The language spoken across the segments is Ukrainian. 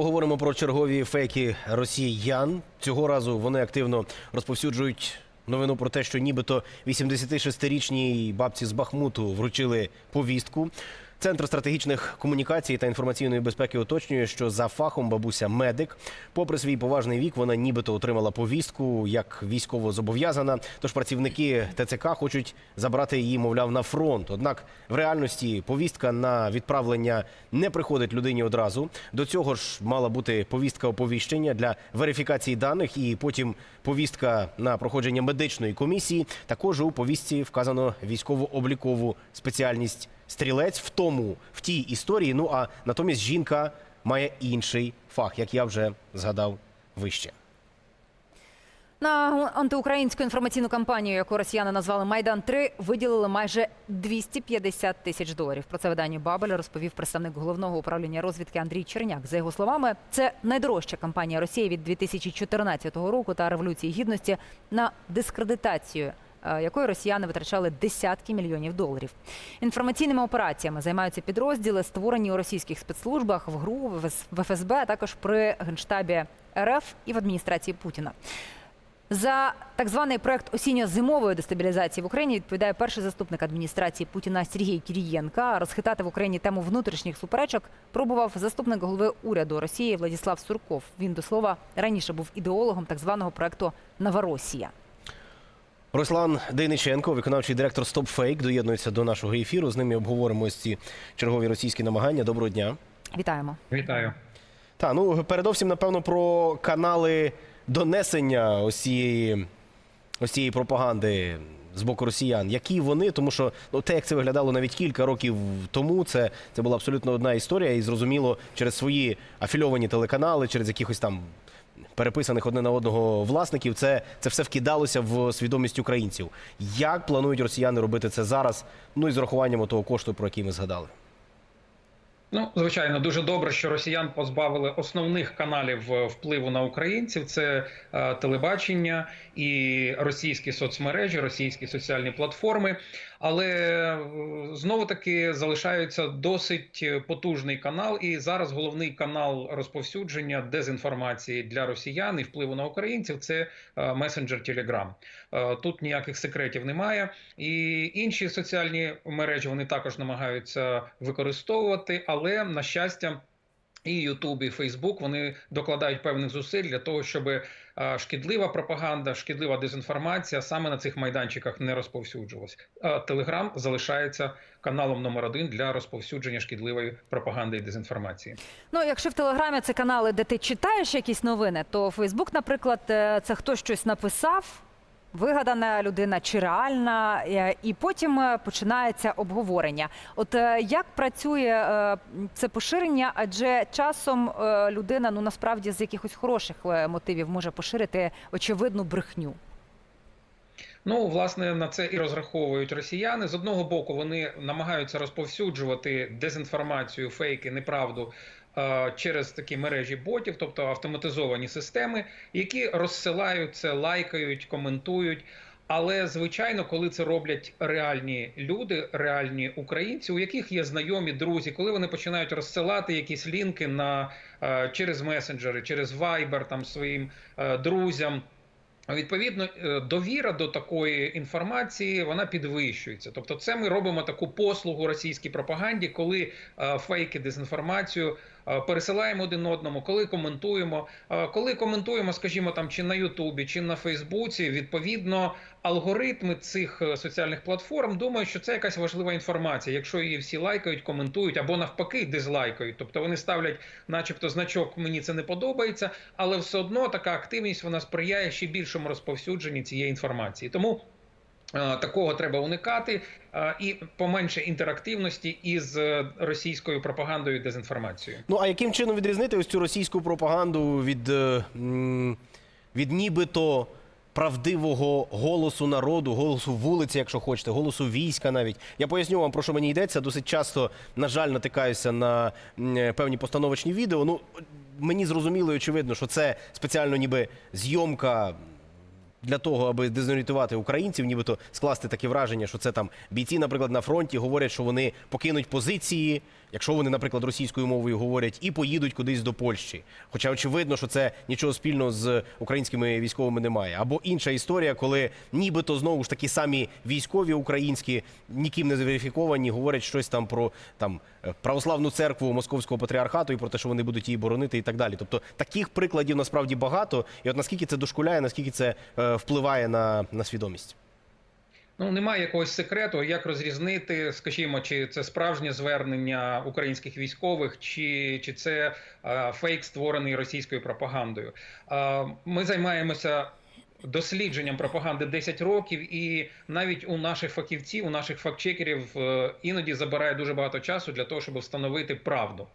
Говоримо про чергові фейки росіян. Цього разу вони активно розповсюджують новину про те, що нібито 86-річній бабці з Бахмуту вручили повістку. Центр стратегічних комунікацій та інформаційної безпеки уточнює, що за фахом бабуся медик. Попри свій поважний вік, вона нібито отримала повістку як військово зобов'язана. Тож працівники ТЦК хочуть забрати її, мовляв, на фронт. Однак в реальності повістка на відправлення не приходить людині одразу. До цього ж мала бути повістка оповіщення для верифікації даних, і потім повістка на проходження медичної комісії. Також у повістці вказано військово-облікову спеціальність стрілець в тому в тій історії. Ну а натомість жінка має інший фах, як я вже згадав вище. На антиукраїнську інформаційну кампанію, яку росіяни назвали Майдан 3 виділили майже 250 тисяч доларів. Про це виданню Бабель розповів представник головного управління розвідки Андрій Черняк. За його словами, це найдорожча кампанія Росії від 2014 року та революції гідності на дискредитацію. Е, Якої росіяни витрачали десятки мільйонів доларів. Інформаційними операціями займаються підрозділи, створені у російських спецслужбах в ГРУ, в ФСБ, а також при генштабі РФ і в адміністрації Путіна. За так званий проект осінньо-зимової дестабілізації в Україні відповідає перший заступник адміністрації Путіна Сергій Кірієнка. Розхитати в Україні тему внутрішніх суперечок пробував заступник голови уряду Росії Владіслав Сурков. Він до слова раніше був ідеологом так званого проекту Новоросія. Руслан Дейниченко, виконавчий директор StopFake, доєднується до нашого ефіру. З ними обговоримо ось ці чергові російські намагання. Доброго дня. Вітаємо. Вітаю. Та ну передовсім, напевно, про канали донесення ось цієї, ось цієї пропаганди з боку росіян. Які вони, тому що ну те, як це виглядало навіть кілька років тому, це, це була абсолютно одна історія, і зрозуміло, через свої афільовані телеканали, через якихось там. Переписаних одне на одного власників, це, це все вкидалося в свідомість українців. Як планують росіяни робити це зараз? Ну і з урахуванням того кошту, про який ми згадали. Ну, звичайно, дуже добре, що росіян позбавили основних каналів е, впливу на українців. Це е, телебачення і російські соцмережі, російські соціальні платформи. Але е, знову таки залишається досить потужний канал, і зараз головний канал розповсюдження дезінформації для росіян і впливу на українців це е, месенджер Telegram. Е, Тут ніяких секретів немає. І інші соціальні мережі вони також намагаються використовувати, але на щастя. І YouTube, і Facebook, вони докладають певних зусиль для того, щоб е, шкідлива пропаганда, шкідлива дезінформація саме на цих майданчиках не розповсюджувалась. Телеграм залишається каналом номер один для розповсюдження шкідливої пропаганди і дезінформації. Ну, якщо в Телеграмі це канали, де ти читаєш якісь новини, то Фейсбук, наприклад, е, це хтось щось написав, вигадана людина чи реальна, е, і потім е, починається обговорення. От е, як працює це поширення? Адже часом людина ну насправді з якихось хороших мотивів може поширити очевидну брехню. Ну, власне, на це і розраховують росіяни. З одного боку, вони намагаються розповсюджувати дезінформацію, фейки, неправду через такі мережі ботів, тобто автоматизовані системи, які розсилають це, лайкають, коментують. Але звичайно, коли це роблять реальні люди, реальні українці, у яких є знайомі друзі, коли вони починають розсилати якісь лінки на е, через месенджери, через Viber там своїм е, друзям. Відповідно, е, довіра до такої інформації вона підвищується. Тобто, це ми робимо таку послугу російській пропаганді, коли е, фейки, дезінформацію е, пересилаємо один одному, коли коментуємо. Коли коментуємо, скажімо, там чи на Ютубі, чи на Фейсбуці, відповідно, алгоритми цих е, соціальних платформ думають, що це якась важлива інформація. Якщо її всі лайкають, коментують або навпаки дизлайкають. Тобто вони ставлять, начебто, значок мені це не подобається, але все одно така активність вона сприяє ще більшому розповсюдженні цієї інформації. Тому такого треба уникати е, і поменше інтерактивності із е, російською пропагандою і дезінформацією. Ну а яким чином відрізнити ось цю російську пропаганду від, е, від нібито правдивого голосу народу, голосу вулиці, якщо хочете, голосу війська навіть? Я поясню вам, про що мені йдеться. Досить часто, на жаль, натикаюся на е, певні постановочні відео. Ну, мені зрозуміло і очевидно, що це спеціально ніби зйомка Для того аби дезорієнтувати українців, нібито скласти таке враження, що це там бійці, наприклад, на фронті говорять, що вони покинуть позиції, якщо вони, наприклад, російською мовою говорять, і поїдуть кудись до Польщі. Хоча очевидно, що це нічого спільного з українськими військовими немає. Або інша історія, коли нібито знову ж такі самі військові українські, ніким не заверифіковані, говорять щось там про там е, православну церкву московського патріархату і про те, що вони будуть її боронити, і так далі. Тобто таких прикладів насправді багато. І от наскільки це дошкуляє, наскільки це е, впливає на, на свідомість. Ну немає якогось секрету, як розрізнити, скажімо, чи це справжнє звернення українських військових, чи, чи це е, фейк, створений російською пропагандою. Е, ми займаємося. Дослідженням пропаганди 10 років, і навіть у наших фахівців, у наших фактчекерів е, іноді забирає дуже багато часу для того, щоб встановити правду.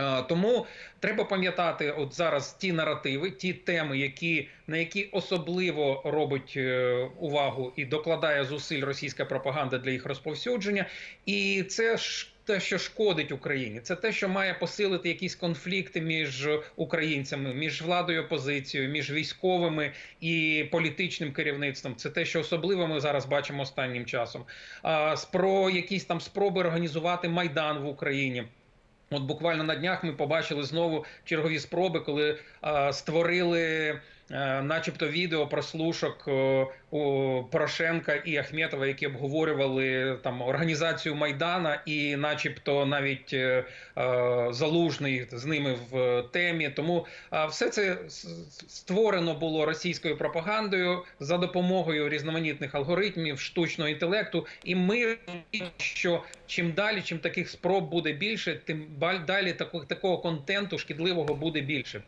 Е, Тому треба пам'ятати от зараз ті наративи, ті теми, які на які особливо робить е, увагу і докладає зусиль російська пропаганда для їх розповсюдження, і це ж. Те, що шкодить Україні, це те, що має посилити якісь конфлікти між українцями, між владою, опозицією, між військовими і політичним керівництвом. Це те, що особливо ми зараз бачимо останнім часом. А про якісь там спроби організувати майдан в Україні. От буквально на днях ми побачили знову чергові спроби, коли е, створили, начебто, відео прослушок е, у Порошенка і Ахметова, які обговорювали там організацію Майдана, і, начебто, навіть е, е, залужний з ними в темі. Тому е, все це створено було російською пропагандою за допомогою різноманітних алгоритмів, штучного інтелекту. І ми що чим далі, чим таких спроб буде більше, тим далі такого, такого контенту шкідливого буде більше.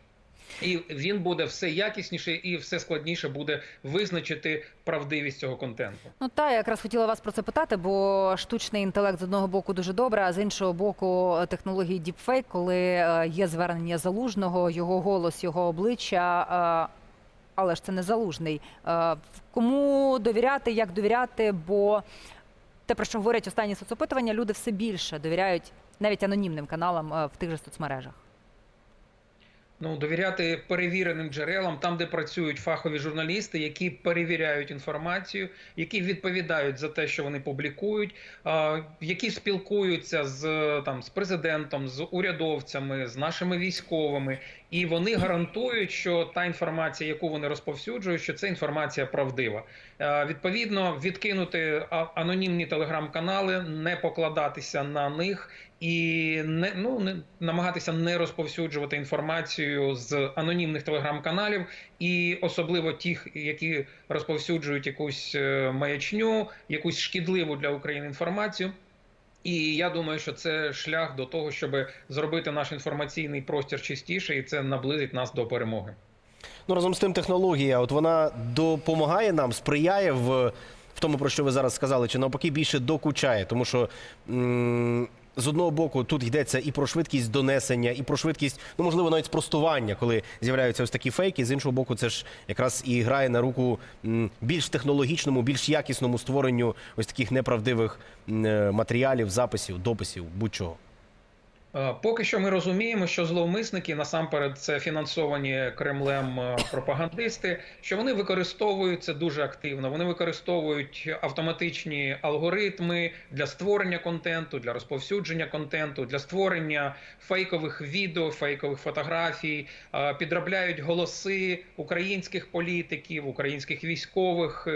І він буде все якісніше і все складніше буде визначити правдивість цього контенту. Ну та якраз хотіла вас про це питати, бо штучний інтелект з одного боку дуже добре, а з іншого боку, технології діпфейк, коли е, є звернення залужного, його голос, його обличчя. е, Але ж це не залужний. Е, Кому довіряти, як довіряти? Бо те, про що говорять останні соцопитування, люди все більше довіряють навіть анонімним каналам в тих же соцмережах. Ну, довіряти перевіреним джерелам, там, де працюють фахові журналісти, які перевіряють інформацію, які відповідають за те, що вони публікують, які спілкуються з там з президентом, з урядовцями, з нашими військовими, і вони гарантують, що та інформація, яку вони розповсюджують, що це інформація правдива. Відповідно, відкинути анонімні телеграм-канали, не покладатися на них і не ну не намагатися не розповсюджувати інформацію з анонімних телеграм-каналів, і особливо тих, які розповсюджують якусь е, маячню, якусь шкідливу для України інформацію. І я думаю, що це шлях до того, щоб зробити наш інформаційний простір чистіше, і це наблизить нас до перемоги. Ну разом з тим, технологія, от вона допомагає нам, сприяє в, в тому, про що ви зараз сказали, чи навпаки більше докучає, тому що. М- з одного боку, тут йдеться і про швидкість донесення, і про швидкість, ну можливо, навіть спростування, коли з'являються ось такі фейки. З іншого боку, це ж якраз і грає на руку більш технологічному, більш якісному створенню ось таких неправдивих е, матеріалів, записів, дописів, будь-чого. Е, Поки що ми розуміємо, що зловмисники насамперед це фінансовані Кремлем е, пропагандисти, що вони використовують це дуже активно. Вони використовують автоматичні алгоритми для створення контенту, для розповсюдження контенту, для створення фейкових відео, фейкових фотографій, е, підробляють голоси українських політиків, українських військових.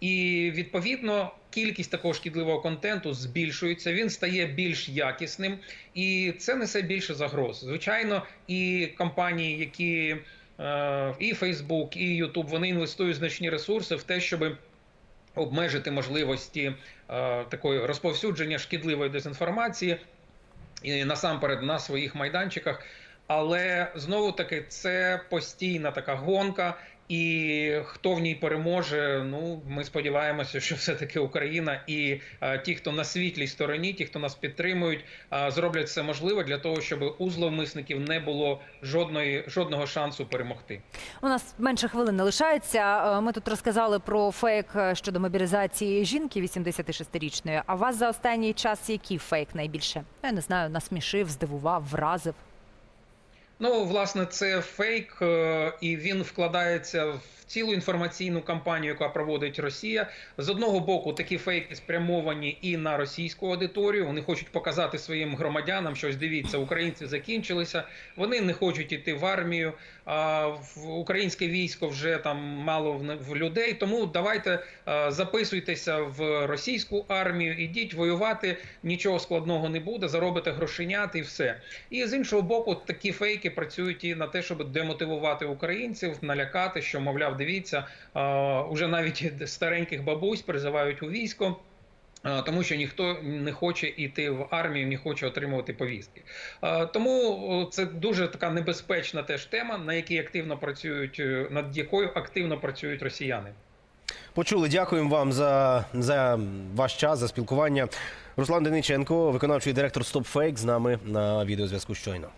І відповідно кількість такого шкідливого контенту збільшується, він стає більш якісним, і це несе більше загроз. Звичайно, і компанії, які е, і Facebook, і YouTube, вони інвестують значні ресурси в те, щоб обмежити можливості е, такої розповсюдження шкідливої дезінформації і насамперед на своїх майданчиках. Але знову таки це постійна така гонка, і хто в ній переможе, ну ми сподіваємося, що все-таки Україна і е, ті, хто на світлій стороні, ті, хто нас підтримують, е, зроблять все можливе для того, щоб у зловмисників не було жодної жодного шансу перемогти. У нас менше хвилини лишається. Е, Ми тут розказали про фейк щодо мобілізації жінки 86-річної. А вас за останній час який фейк найбільше? Я не знаю, насмішив, здивував, вразив. Ну, власне, це фейк, е, і він вкладається в цілу інформаційну кампанію, яка проводить Росія. З одного боку, такі фейки спрямовані і на російську аудиторію. Вони хочуть показати своїм громадянам, що дивіться, українці закінчилися. Вони не хочуть іти в армію. А українське військо вже там мало в- в людей. Тому давайте е, записуйтеся в російську армію, ідіть воювати. Нічого складного не буде, заробите грошенят і все. І з іншого боку, такі фейки працюють і на те, щоб демотивувати українців, налякати, що мовляв, дивіться, уже навіть стареньких бабусь призивають у військо. Тому що ніхто не хоче йти в армію, не хоче отримувати повістки. Тому це дуже така небезпечна теж тема, на якій активно працюють, е, над якою активно працюють росіяни. Почули. Дякуємо вам за, за ваш час, за спілкування. Руслан Дениченко, виконавчий директор StopFake, з нами на відеозв'язку щойно.